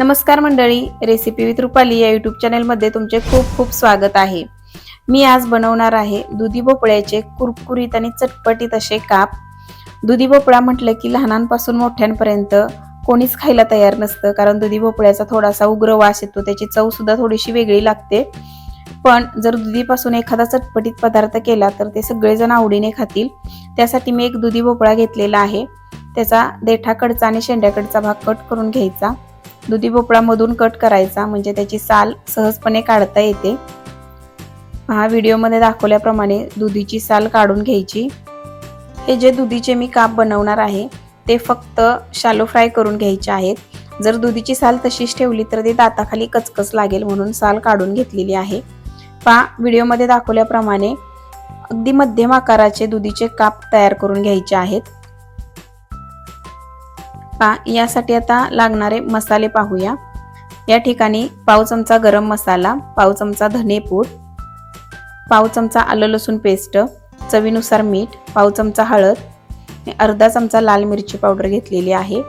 नमस्कार मंडळी recipe with Rupali या यूट्यूब चॅनलमध्ये तुमचे खूप खूप स्वागत आहे. मी आज बनवणार आहे दुधी भोपळ्याचे कुरकुरीत आणि चटपटीत असे काप. दुधी भोपळा म्हटलं की लहानांपासून मोठ्यांपर्यंत कोणीच खायला तयार नसतं कारण दुधी भोपळ्याचा थोडासा उग्र वास येतो त्याची चव सुद्धा थोडीशी वेगळी लागते. पण जर दुधीपासून एखादा चटपटीत पदार्थ केला तर ते सगळेजण आवडीने खातील. त्यासाठी मी एक दुधी भोपळा घेतलेला आहे. त्याचा देठाकडचा आणि शेंड्याकडचा भाग कट करून घ्यायचा. दुधी भोपळामधून कट करायचा म्हणजे त्याची साल सहजपणे काढता येते. हा व्हिडिओमध्ये दाखवल्याप्रमाणे दुधीची साल काढून घ्यायची. हे जे दुधीचे मी काप बनवणार आहे ते फक्त शालो फ्राय करून घ्यायचे आहेत. जर दुधीची साल तशीच ठेवली तर ती दाताखाली कचकच लागेल म्हणून साल काढून घेतलेली आहे. पहा व्हिडिओमध्ये दाखवल्याप्रमाणे अगदी मध्यम आकाराचे दुधीचे काप तयार करून घ्यायचे आहेत. पा यासाठी आता लागणारे मसाले पाहूया. या ठिकाणी पाव चमचा गरम मसाला पाव चमचा धनेपूड पाव चमचा आलं लसूण पेस्ट चवीनुसार मीठ पाव चमचा हळद अर्धा चमचा लाल मिरची पावडर घेतलेली आहे.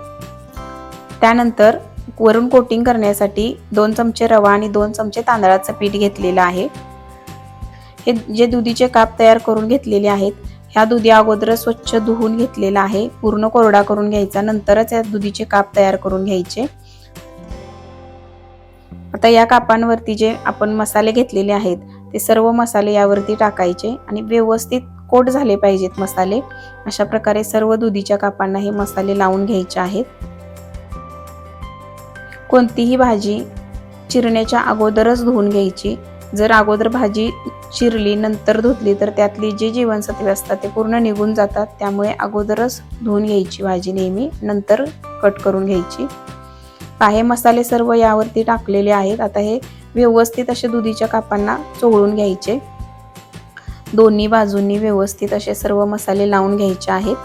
त्यानंतर वरून कोटिंग करण्यासाठी दोन चमचे रवा आणि दोन चमचे तांदळाचं पीठ घेतलेलं आहे. हे जे दुधीचे काप तयार करून घेतलेले आहेत ह्या दुधी अगोदर स्वच्छ धुवून घेतलेला आहे. पूर्ण कोरडा करून घ्यायचा. नंतरच या दुधीचे काप तयार करून घ्यायचे. आता या कापांवरती जे आपण मसाले घेतलेले आहेत ते सर्व मसाले यावरती टाकायचे आणि व्यवस्थित कोट झाले पाहिजेत मसाले. अशा प्रकारे सर्व दुधीच्या कापांना हे मसाले लावून घ्यायचे आहेत. कोणतीही भाजी चिरण्याच्या अगोदरच धुवून घ्यायची. जर अगोदर भाजी चिरली नंतर धुतली तर त्यातली जी जीवनसत्वे असतात ते पूर्ण निघून जातात. त्यामुळे अगोदरच धुवून घ्यायची भाजी नेहमी नंतर कट करून घ्यायची. काही मसाले सर्व यावरती टाकलेले आहेत. आता हे व्यवस्थित असे दुधीच्या कापांना चोळून घ्यायचे. दोन्ही बाजूंनी व्यवस्थित असे सर्व मसाले लावून घ्यायचे आहेत.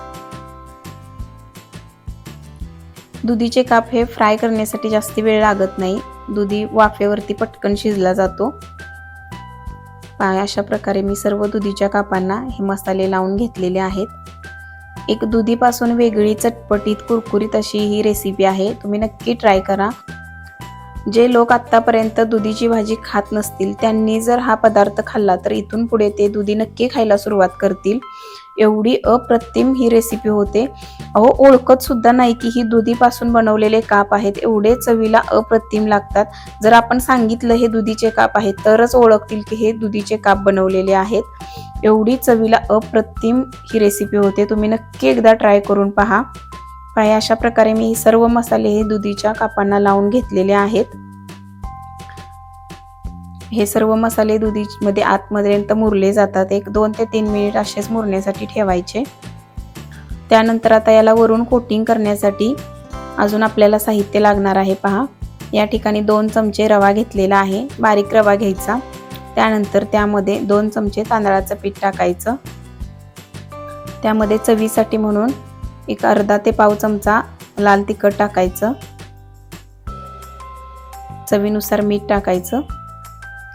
दुधीचे काप हे फ्राय करण्यासाठी जास्ती वेळ लागत नाही. दुधी वाफेवरती पटकन शिजला जातो. अशा प्रकारे मी सर्व दुधीच्या कापांना हे मसाले लावून घेतलेले आहेत. एक दुधीपासून वेगळी चटपटीत कुरकुरीत अशी ही रेसिपी आहे. तुम्ही नक्की ट्राय करा. जे लोक आत्तापर्यंत दुधीची भाजी खात नसतील त्यांनी जर हा पदार्थ खाल्ला तर इथून पुढे ते दुधी नक्की खायला सुरुवात करतील. एवढी अप्रतिम ही रेसिपी होते. अहो ओळखत सुद्धा नाही की ही दुधीपासून बनवलेले काप आहेत. एवढे चवीला अप्रतिम लागतात. जर आपण सांगितलं हे दुधीचे काप आहेत तरच ओळखतील की हे दुधीचे काप बनवलेले आहेत. एवढी चवीला अप्रतिम ही रेसिपी होते. तुम्ही नक्की एकदा ट्राय करून पहा. पाय अशा प्रकारे मी सर्व मसाले हे दुधीच्या कापांना लावून घेतलेले आहेत. हे सर्व मसाले दुधीमध्ये आतपर्यंत मुरले जातात. एक दोन ते तीन मिनिट असेच मुरण्यासाठी ठेवायचे. त्यानंतर आता याला वरून कोटिंग करण्यासाठी अजून आपल्याला साहित्य लागणार आहे पहा. या ठिकाणी दोन चमचे रवा घेतलेला आहे. बारीक रवा घ्यायचा. त्यानंतर त्यामध्ये दोन चमचे तांदळाचं पीठ टाकायचं. त्यामध्ये चवीसाठी म्हणून एक अर्धा ते पाव चमचा लाल तिखट टाकायचं. चवीनुसार मीठ टाकायचं.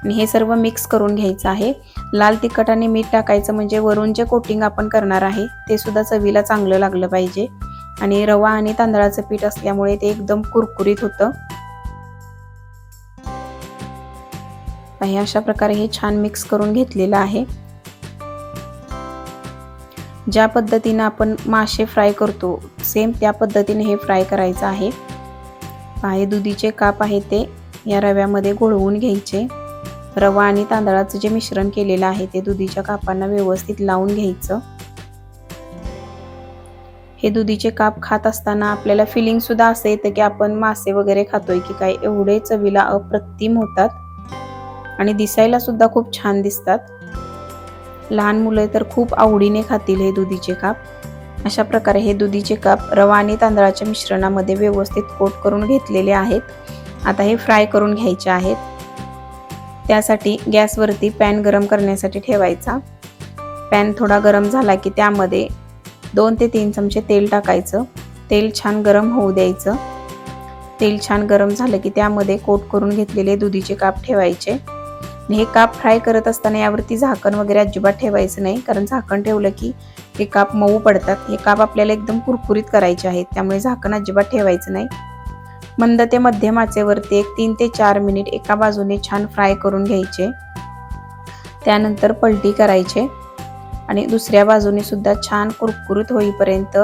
आणि हे सर्व मिक्स करून घ्यायचं आहे. लाल तिखट आणि मीठ टाकायचं म्हणजे वरून जे कोटिंग आपण करणार आहे ते सुद्धा चवीला चांगलं लागलं पाहिजे. आणि रवा आणि तांदळाचं पीठ असल्यामुळे ते एकदम कुरकुरीत होतं. हे अशा प्रकारे हे छान मिक्स करून घेतलेलं आहे. ज्या पद्धतीनं आपण मासे फ्राय करतो सेम त्या पद्धतीने हे फ्राय करायचं आहे. हे दुधीचे काप आहे ते या रव्यामध्ये घोळवून घ्यायचे. रवा आणि तांदळाचं जे मिश्रण केलेलं आहे ते दुधीच्या कापांना व्यवस्थित लावून घ्यायचं. हे दुधीचे काप खात असताना आपल्याला फिलिंग सुद्धा असं येतं की आपण मासे वगैरे खातोय की काय एवढे चवीला अप्रतिम होतात. आणि दिसायला सुद्धा खूप छान दिसतात. लहान मुलं तर खूप आवडीने खातील हे दुधीचे काप. अशा प्रकारे हे दुधीचे काप रवा आणि तांदळाच्या मिश्रणामध्ये व्यवस्थित कोट करून घेतलेले आहेत. आता हे फ्राय करून घ्यायचे आहेत. त्यासाठी गॅसवरती पॅन गरम करण्यासाठी ठेवायचा. पॅन थोडा गरम झाला की त्यामध्ये दोन ते तीन चमचे तेल टाकायचं. तेल छान गरम होऊ द्यायचं. तेल छान गरम झालं की त्यामध्ये कोट करून घेतलेले दुधीचे काप ठेवायचे. हे काप फ्राय करत असताना यावरती झाकण वगैरे अजिबात ठेवायचं नाही कारण झाकण ठेवलं की हे काप मऊ पडतात. हे काप आपल्याला एकदम कुरकुरीत करायचे आहेत त्यामुळे झाकण अजिबात ठेवायचं नाही. मंद ते मध्यम आचेवरती एक तीन ते चार मिनिट एका बाजूने छान फ्राय करून घ्यायचे. त्यानंतर पलटी करायचे. आणि दुसऱ्या बाजूने सुद्धा छान कुरकुरीत होईपर्यंत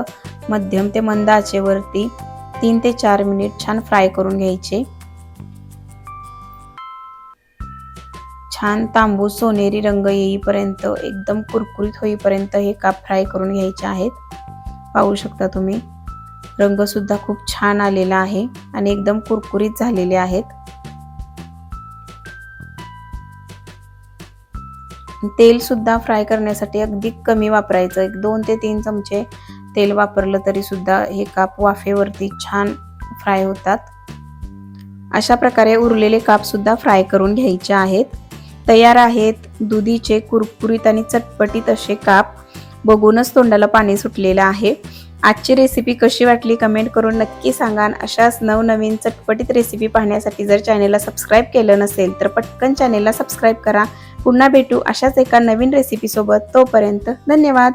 मध्यम ते मंद आचेवरती तीन ते चार मिनिट छान फ्राय करून घ्यायचे. छान तांबूस सोनेरी रंग येईपर्यंत एकदम कुरकुरीत होईपर्यंत हे काप फ्राय करून घ्यायचे आहेत. पाहू शकता तुम्ही. रंगसुद्धा खूप छान आलेला आहे आणि एकदम कुरकुरीत झालेले आहेत. तेलसुद्धा फ्राय करण्यासाठी अगदी कमी वापरायचं. एक दोन ते तीन चमचे तेल वापरलं तरी सुद्धा हे काप वाफेवरती छान फ्राय होतात. अशा प्रकारे उरलेले काप सुद्धा फ्राय करून घ्यायचे आहेत. तयार आहेत दुधीचे कुरकुरीत आणि चटपटीत असे काप. बघूनच तोंडाला पाणी सुटलेलं आहे. आजची रेसिपी कशी वाटली कमेंट करून नक्की सांगा अशाच नवनवीन चटपटीत रेसिपी पाहण्यासाठी जर चॅनेलला सबस्क्राईब केलं नसेल तर पटकन चॅनेलला सबस्क्राईब करा. पुन्हा भेटू अशाच एका नवीन रेसिपीसोबत तोपर्यंत धन्यवाद.